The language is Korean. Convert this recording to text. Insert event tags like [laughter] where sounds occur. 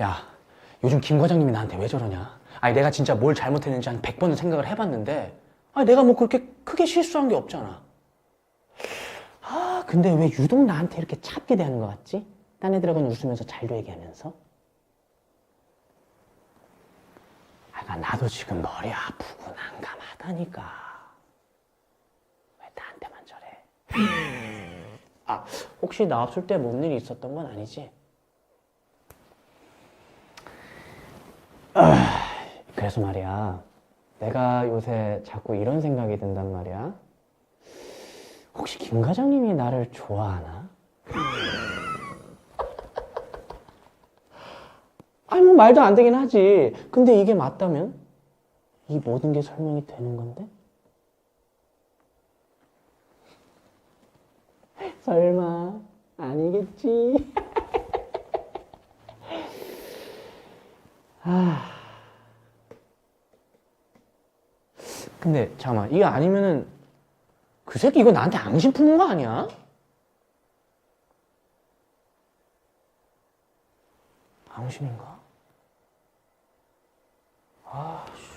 야, 요즘 김 과장님이 나한테 왜 저러냐? 아니, 내가 진짜 뭘 잘못했는지 한 100번은 생각을 해봤는데, 아니, 내가 뭐 그렇게 크게 실수한 게 없잖아. 아, 근데 왜 유독 나한테 이렇게 차갑게 대하는 것 같지? 딴 애들하고는 웃으면서 잘도 얘기하면서? 아, 나도 지금 머리 아프고 난감하다니까. 왜 나한테만 저래? 아, 혹시 나 없을 때 뭔 일이 있었던 건 아니지? 아, 그래서 말이야. 내가 요새 자꾸 이런 생각이 든단 말이야. 혹시 김 과장님이 나를 좋아하나? [laughs] 아니, 뭐 말도 안 되긴 하지. 근데 이게 맞다면? 이 모든 게 설명이 되는 건데? 설마, 아니겠지? [laughs] 아. 근데 잠깐만 이거 아니면은 그 새끼 이거 나한테 앙심 푸는 거 아니야? 앙심인가? 아, 씨.